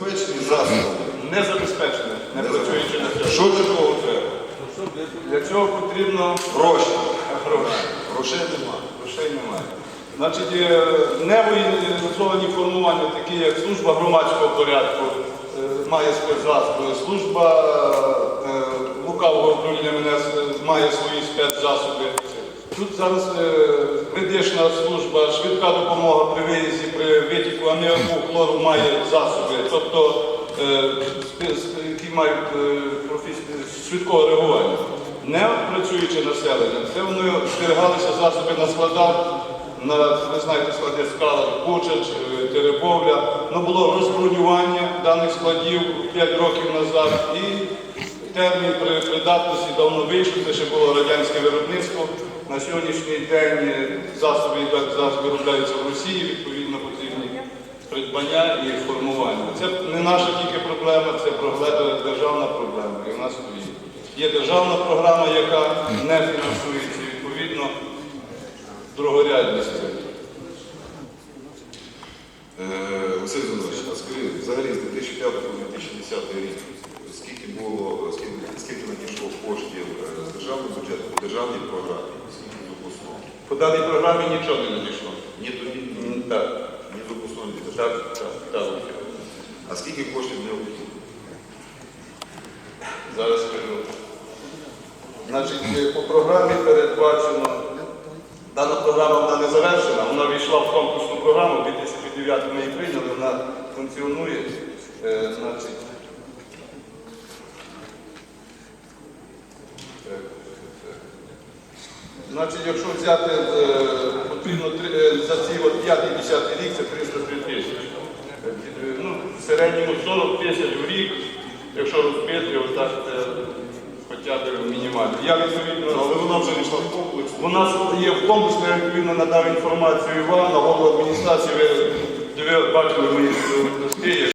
Безпечні засоби. Не забезпечене, не працюючи на цьому. Що для того треба? Для цього потрібно Гроші. гроші. Грошей немає. Грошей немає. Значить, е, невоєнізовані формування, такі як служба громадського порядку, е, має спецзасоби, служба е, лукавого управління має свої спецзасоби. Тут зараз е, медична служба, швидка допомога при виїзді, при витіку аміаку, хлору має засоби, тобто е, які мають е, швидкого реагування. Не працюючи населення, це вони зберігалися засоби на складах, на, ви знаєте, склади скала, Бучач, е, Теребовля. Ну, було розбронювання даних складів 5 років назад і термін придатності давно вийшов, це ще було радянське виробництво. На сьогоднішній день е, засоби йдуть- зараз виробляються в Росії, відповідно потрібні придбання і формування. Це не наша тільки проблема, це державна проблема. І в нас стоїть. Є державна програма, яка не фінансується відповідно другорядність. Е, Василь Зонович, а скажи, взагалі з 2005 по 2010 рік скільки було, скільки, скільки надійшло коштів е, з державного бюджету по державній програмі з обласного? По даній програмі нічого не надійшло. Ні Так, ні з обласної, ні з державної. так, так, так. А скільки коштів не обласного? Зараз скажу. Значить, е, по програмі передбачено. Дана програма вона не завершена, вона війшла в конкурсну програму, 2009 ми її прийняли, вона функціонує. Е, значить, так, так. Значить, якщо взяти е, потрібно е, за ці 5-10 рік, це 303 тисячі. Е, Ну, в середньому 40 тисяч в рік, якщо розбити, отак це хоча б мінімально. Я відповідно, Але вона вже війшла в комплекс. у нас є в комплексі, я відповідно надав інформацію вам, на голову адміністрації, ви, ви бачили мої листи.